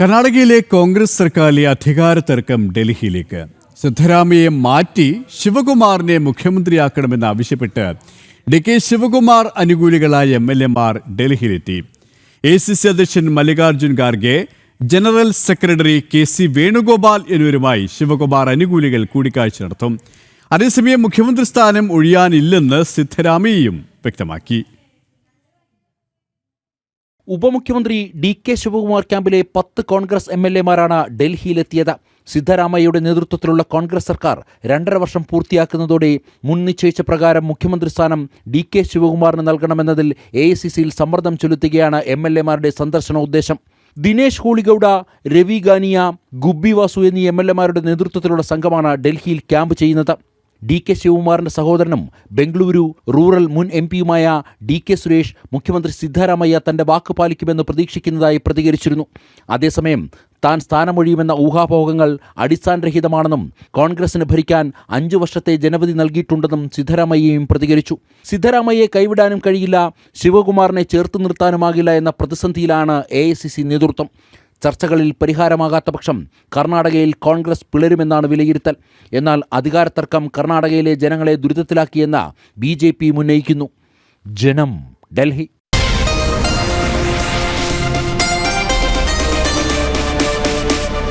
കർണാടകയിലെ കോൺഗ്രസ് സർക്കാരിലെ അധികാര തർക്കം ഡൽഹിയിലേക്ക്. സിദ്ധരാമയെ മാറ്റി ശിവകുമാറിനെ മുഖ്യമന്ത്രിയാക്കണമെന്ന് ആവശ്യപ്പെട്ട് ഡി കെ ശിവകുമാർ അനുകൂലികളായ എം എൽ എമാർ ഡൽഹിയിലെത്തി. എ സി സി അധ്യക്ഷൻ Mallikarjun Kharge general secretary K C Venugopal എന്നിവരുമായി ശിവകുമാർ അനുകൂലികൾ കൂടിക്കാഴ്ച നടത്തും. അതേസമയം മുഖ്യമന്ത്രി സ്ഥാനം ഒഴിയാനില്ലെന്ന് സിദ്ധരാമയ്യയും വ്യക്തമാക്കി. ഉപമുഖ്യമന്ത്രി ഡി കെ ശിവകുമാർ ക്യാമ്പിലെ പത്ത് കോൺഗ്രസ് എം എൽ എമാരാണ് ഡൽഹിയിലെത്തിയത്. സിദ്ധരാമയ്യയുടെ നേതൃത്വത്തിലുള്ള കോൺഗ്രസ് സർക്കാർ രണ്ടര വർഷം പൂർത്തിയാക്കുന്നതോടെ മുൻ നിശ്ചയിച്ച പ്രകാരം മുഖ്യമന്ത്രി സ്ഥാനം ഡി കെ ശിവകുമാറിന് നൽകണമെന്നതിൽ എ ഐ സി സിയിൽ സമ്മർദ്ദം ചെലുത്തുകയാണ് എം എൽ എമാരുടെ സന്ദർശന ഉദ്ദേശം. ദിനേശ് ഹോളിഗൌഡ രവി ഗാനിയ ഗുബ്ബി വാസു എന്നീ എം എൽ എമാരുടെ നേതൃത്വത്തിലുള്ള സംഘമാണ് ഡൽഹിയിൽ ക്യാമ്പ് ചെയ്യുന്നത്. ഡി കെ ശിവകുമാറിന്റെ സഹോദരനും ബംഗളൂരു റൂറൽ മുൻ എം പിയുമായ ഡി കെ സുരേഷ് മുഖ്യമന്ത്രി സിദ്ധാരാമയ്യ തന്റെ വാക്ക് പാലിക്കുമെന്ന് പ്രതീക്ഷിക്കുന്നതായി പ്രതികരിച്ചിരുന്നു. അതേസമയം താൻ സ്ഥാനമൊഴിയുമെന്ന ഊഹാപോഹങ്ങൾ അടിസ്ഥാനരഹിതമാണെന്നും കോൺഗ്രസിന് ഭരിക്കാൻ അഞ്ചു വർഷത്തെ ജനവധി നൽകിയിട്ടുണ്ടെന്നും സിദ്ധരാമയ്യയും പ്രതികരിച്ചു. സിദ്ധരാമയ്യയെ കൈവിടാനും കഴിയില്ല ശിവകുമാറിനെ ചേർത്ത് നിർത്താനുമാകില്ല എന്ന പ്രതിസന്ധിയിലാണ് എ നേതൃത്വം. ചർച്ചകളിൽ പരിഹാരമാകാത്ത പക്ഷം കർണാടകയിൽ കോൺഗ്രസ് പിളരുമെന്നാണ് വിലയിരുത്തൽ. എന്നാൽ അധികാര തർക്കം കർണാടകയിലെ ജനങ്ങളെ ദുരിതത്തിലാക്കിയെന്ന് ബി ജെ പി ഉന്നയിക്കുന്നു ജനം ഡൽഹി.